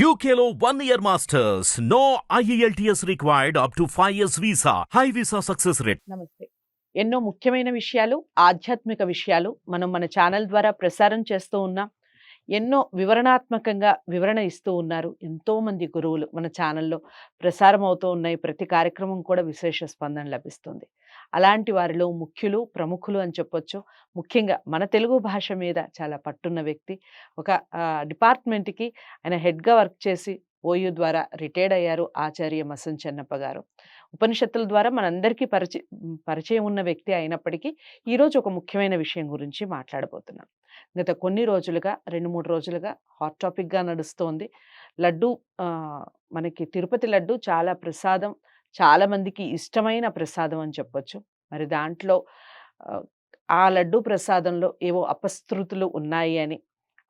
యూకేలో one year masters no IELTS required up to five years visa high visa success rate నమస్తే. ఎన్నో ముఖ్యమైన విషయాలు ఆధ్యాత్మిక విషయాలు మనం మన ఛానల్ ద్వారా ప్రసారం చేస్తూ ఉన్నాం. ఎన్నో వివరణాత్మకంగా వివరణ ఇస్తూ ఉన్నారు ఎంతో మంది గురువులు మన ఛానల్లో ప్రసారం అవుతూ ఉన్నాయి. ప్రతి కార్యక్రమం కూడా విశేష స్పందన లభిస్తుంది. అలాంటి వారిలో ముఖ్యులు ప్రముఖులు అని చెప్పొచ్చు. ముఖ్యంగా మన తెలుగు భాష మీద చాలా పట్టున్న వ్యక్తి. ఒక డిపార్ట్మెంట్కి ఆయన హెడ్గా వర్క్ చేసి ఓయూ ద్వారా రిటైర్డ్ అయ్యారు ఆచార్య మసన్ చెన్నప్ప గారు. ఉపనిషత్తుల ద్వారా మనందరికీ పరిచయ పరిచయం ఉన్న వ్యక్తి అయినప్పటికీ ఈరోజు ఒక ముఖ్యమైన విషయం గురించి మాట్లాడబోతున్నాం. గత కొన్ని రోజులుగా రెండు మూడు రోజులుగా హాట్ టాపిక్గా నడుస్తోంది. లడ్డు మనకి తిరుపతి లడ్డు చాలా ప్రసాదం. చాలామందికి ఇష్టమైన ప్రసాదం అని చెప్పొచ్చు. మరి దాంట్లో ఆ, లడ్డు ప్రసాదంలో ఏవో అపస్తృతులు ఉన్నాయి అని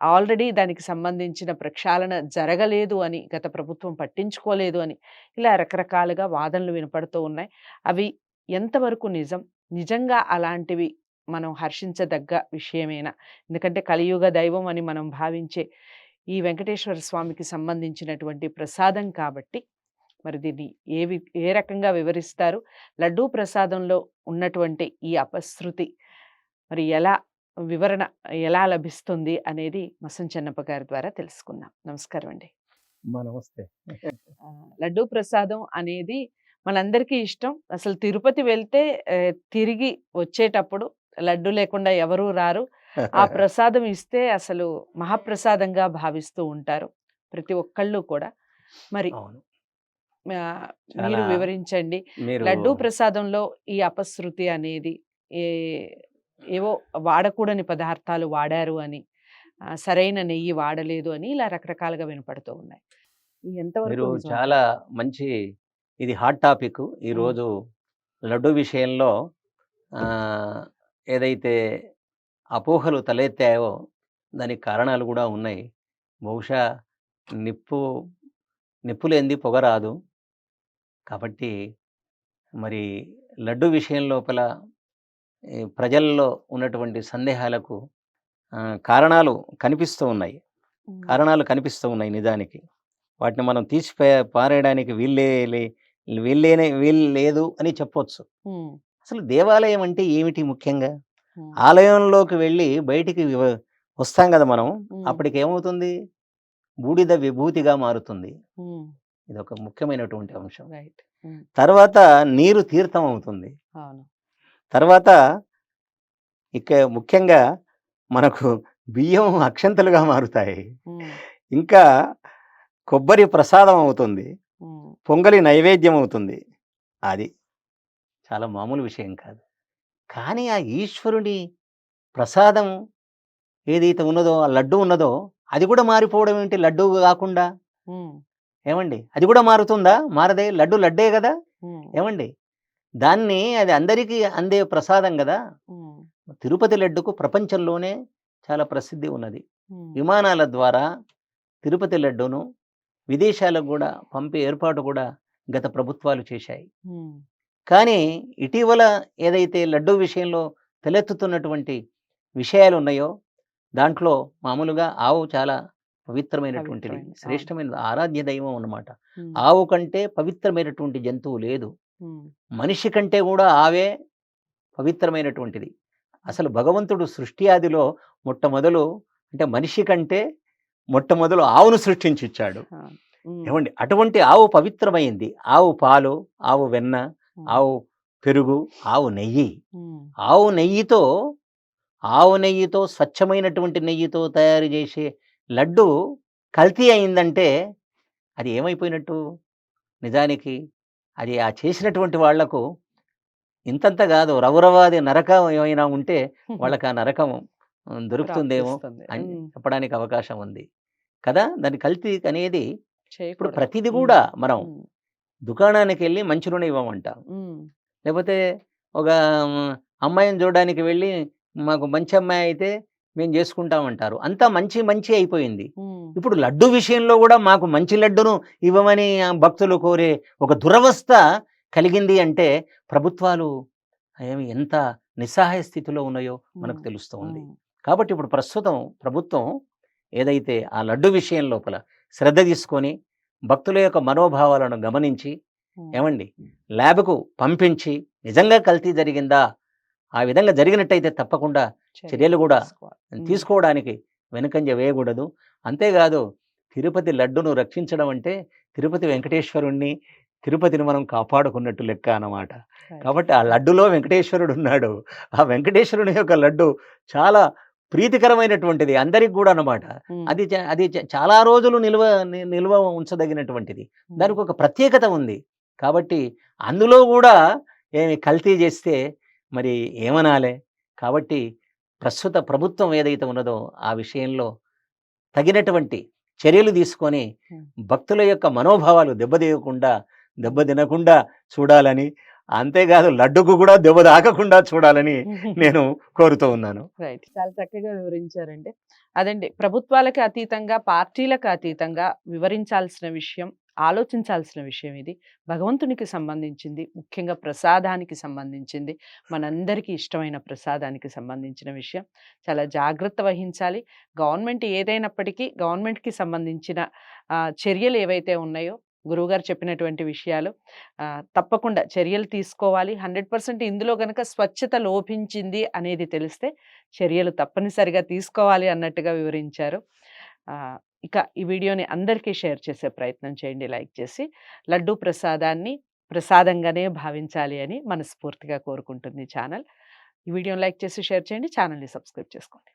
ఆల్రెడీ దానికి సంబంధించిన ప్రక్షాళన జరగలేదు అని గత ప్రభుత్వం పట్టించుకోలేదు అని ఇలా రకరకాలుగా వాదనలు వినపడుతూ ఉన్నాయి. అవి ఎంతవరకు నిజం? నిజంగా అలాంటివి మనం హర్షించదగ్గ విషయమేనా? ఎందుకంటే కలియుగ దైవం అని మనం భావించే ఈ వెంకటేశ్వర స్వామికి సంబంధించినటువంటి ప్రసాదం కాబట్టి మరి దీన్ని ఏ వి- ఏ రకంగా వివరిస్తారు? లడ్డూ ప్రసాదంలో ఉన్నటువంటి ఈ అపశృతి మరి ఎలా వివరణ ఎలా లభిస్తుంది అనేది మసం చెన్నప్ప గారి ద్వారా తెలుసుకుందాం. నమస్కారం అండి. నమస్తే. లడ్డూ ప్రసాదం అనేది మనందరికీ ఇష్టం. అసలు తిరుపతి వెళ్తే తిరిగి వచ్చేటప్పుడు లడ్డు లేకుండా ఎవరూ రారు. ఆ ప్రసాదం ఇస్తే అసలు మహాప్రసాదంగా భావిస్తూ ఉంటారు ప్రతి ఒక్కళ్ళు కూడా. మరి మీరు వివరించండి. లడ్డూ ప్రసాదంలో ఈ అపశృతి అనేది ఏ ఏవో వాడకూడని పదార్థాలు వాడారు అని సరైన నెయ్యి వాడలేదు అని ఇలా రకరకాలుగా వినపడుతూ ఉన్నాయి. ఎంతవరకు? చాలా మంచి ఇది హాట్ టాపిక్ ఈరోజు లడ్డు విషయంలో ఆ, ఏదైతే అపోహలు తలెత్తాయో దానికి కారణాలు కూడా ఉన్నాయి. బహుశా నిప్పు నిప్పు లేనిది పొగ రాదు. కాబట్టి మరి లడ్డు విషయం లోపల ప్రజల్లో ఉన్నటువంటి సందేహాలకు కారణాలు కనిపిస్తూ ఉన్నాయి. కారణాలు కనిపిస్తూ ఉన్నాయి నిజానికి. వాటిని మనం తీసి పారేయడానికి వీళ్ళే లే- వీళ్ళేనే వీళ్ళు లేదు అని చెప్పొచ్చు. అసలు దేవాలయం అంటే ఏమిటి ముఖ్యంగా? ఆలయంలోకి వెళ్ళి బయటికి వస్తాం కదా మనం. ఉమ్, అప్పటికి ఏమవుతుంది బూడిద విభూతిగా మారుతుంది. ఇది ఒక ముఖ్యమైనటువంటి అంశం. తర్వాత నీరు తీర్థం అవుతుంది తర్వాత ఇక ముఖ్యంగా మనకు బియ్యం అక్షంతలుగా మారుతాయి. ఇంకా కొబ్బరి ప్రసాదం అవుతుంది. పొంగలి నైవేద్యం అవుతుంది. అది చాలా మామూలు విషయం కాదు. కానీ ఆ ఈశ్వరుని ప్రసాదం ఏదైతే ఉన్నదో ఆ లడ్డు ఉన్నదో అది కూడా మారిపోవడం ఏంటి? లడ్డు కాకుండా ఏమండి? అది కూడా మారుతుందా? మారదే? లడ్డు లడ్డే కదా? ఏమండి? దాన్ని అది అందరికీ అందే ప్రసాదం కదా? తిరుపతి లడ్డుకు ప్రపంచంలోనే చాలా ప్రసిద్ధి ఉన్నది. విమానాల ద్వారా తిరుపతి లడ్డూను విదేశాలకు కూడా పంపే ఏర్పాటు కూడా గత ప్రభుత్వాలు చేశాయి. కానీ ఇటీవల ఏదైతే లడ్డూ విషయంలో తలెత్తుతున్నటువంటి విషయాలు ఉన్నాయో దాంట్లో మామూలుగా ఆవు చాలా పవిత్రమైనటువంటిది. శ్రేష్టమైన ఆరాధ్య దైవం అన్నమాట. ఆవు కంటే పవిత్రమైనటువంటి జంతువు లేదు. మనిషి కంటే కూడా ఆవే పవిత్రమైనటువంటిది. అసలు భగవంతుడు సృష్టి ఆదిలో మొట్టమొదలు అంటే మనిషి కంటే మొట్టమొదలు ఆవును సృష్టించి ఇచ్చాడు ఆ, ఉమ్, ఏమండి? అటువంటి ఆవు పవిత్రమైంది. ఆవు పాలు ఆవు వెన్న ఆవు పెరుగు ఆవు నెయ్యి. ఆవు నెయ్యితో ఆవు నెయ్యితో స్వచ్ఛమైనటువంటి నెయ్యితో తయారు చేసే లడ్డు కల్తీ అయిందంటే అది ఏమైపోయినట్టు? నిజానికి అది ఆ చేసినటువంటి వాళ్ళకు ఇంతంత కాదు రవురవాది నరకం ఏమైనా ఉంటే వాళ్ళకి ఆ నరకం దొరుకుతుందేమో. అని చెప్పడానికి అవకాశం ఉంది. కదా! దాని కల్తీ అనేది ఇప్పుడు. ప్రతిదీ కూడా మనం దుకాణానికి వెళ్ళి మంచి నూనె ఇవ్వమంటాం. లేకపోతే ఒక అమ్మాయిని చూడడానికి వెళ్ళి మాకు మంచి అమ్మాయి అయితే మేము చేసుకుంటామంటారు. అంతా మంచి మంచి అయిపోయింది. ఇప్పుడు లడ్డు విషయంలో కూడా మాకు మంచి లడ్డును ఇవ్వమని భక్తులు కోరే ఒక దురవస్థ కలిగింది అంటే ప్రభుత్వాలు ఏమి ఎంత నిస్సహాయ స్థితిలో ఉన్నాయో మనకు ఉమ్, తెలుస్తూ ఉంది. ఉమ్, కాబట్టి ఇప్పుడు ప్రస్తుతం ప్రభుత్వం ఏదైతే ఆ లడ్డు విషయం లోపల శ్రద్ధ తీసుకొని భక్తుల యొక్క మనోభావాలను గమనించి ఏమండి? ల్యాబ్కు పంపించి నిజంగా కల్తీ జరిగిందా? ఆ విధంగా జరిగినట్టయితే తప్పకుండా చర్యలు కూడా. తీసుకోవడానికి వెనుకంజ వేయకూడదు. అంతేకాదు తిరుపతి లడ్డును రక్షించడం అంటే తిరుపతి వెంకటేశ్వరుణ్ణి తిరుపతిని మనం కాపాడుకున్నట్టు లెక్క అన్నమాట. కాబట్టి ఆ లడ్డులో వెంకటేశ్వరుడు ఉన్నాడు ఆ వెంకటేశ్వరుని యొక్క లడ్డు చాలా ప్రీతికరమైనటువంటిది అందరికి కూడా అన్నమాట. ఉమ్, అది అది చాలా రోజులు నిల్వ నిల్వ ఉంచదగినటువంటిది. దానికి ఒక ప్రత్యేకత ఉంది. కాబట్టి అందులో కూడా ఏమి కల్తీ చేస్తే మరి ఏమనాలే? కాబట్టి ప్రస్తుత ప్రభుత్వం ఏదైతే ఉన్నదో ఆ విషయంలో తగినటువంటి చర్యలు తీసుకొని. భక్తుల యొక్క మనోభావాలు దెబ్బతీయకుండా దెబ్బతినకుండా చూడాలని అంతేకాదు లడ్డుకు కూడా దెబ్బ తాకకుండా చూడాలని నేను కోరుతూ ఉన్నాను. రైట్. చాలా చక్కగా వివరించారండి అదండి ప్రభుత్వాలకు అతీతంగా పార్టీలకు అతీతంగా వివరించాల్సిన విషయం ఆలోచించాల్సిన విషయం ఇది. భగవంతునికి సంబంధించింది ముఖ్యంగా ప్రసాదానికి సంబంధించింది మనందరికీ ఇష్టమైన ప్రసాదానికి సంబంధించిన విషయం. చాలా జాగ్రత్త వహించాలి. గవర్నమెంట్ ఏదైనప్పటికీ గవర్నమెంట్కి సంబంధించిన చర్యలు ఏవైతే ఉన్నాయో గురువుగారు చెప్పినటువంటి విషయాలు తప్పకుండా చర్యలు తీసుకోవాలి. హండ్రెడ్ పర్సెంట్ ఇందులో కనుక స్వచ్ఛత లోపించింది అనేది తెలిస్తే చర్యలు తప్పనిసరిగా తీసుకోవాలి అన్నట్టుగా వివరించారు. ఇక ఈ వీడియోని అందరికీ షేర్ చేసే ప్రయత్నం చేయండి. లైక్ చేసి లడ్డూ ప్రసాదాన్ని ప్రసాదంగానే భావించాలి అని మనస్ఫూర్తిగా కోరుకుంటుంది ఛానల్. ఈ వీడియోని లైక్ చేసి షేర్ చేయండి. ఛానల్ని సబ్స్క్రైబ్ చేసుకోండి.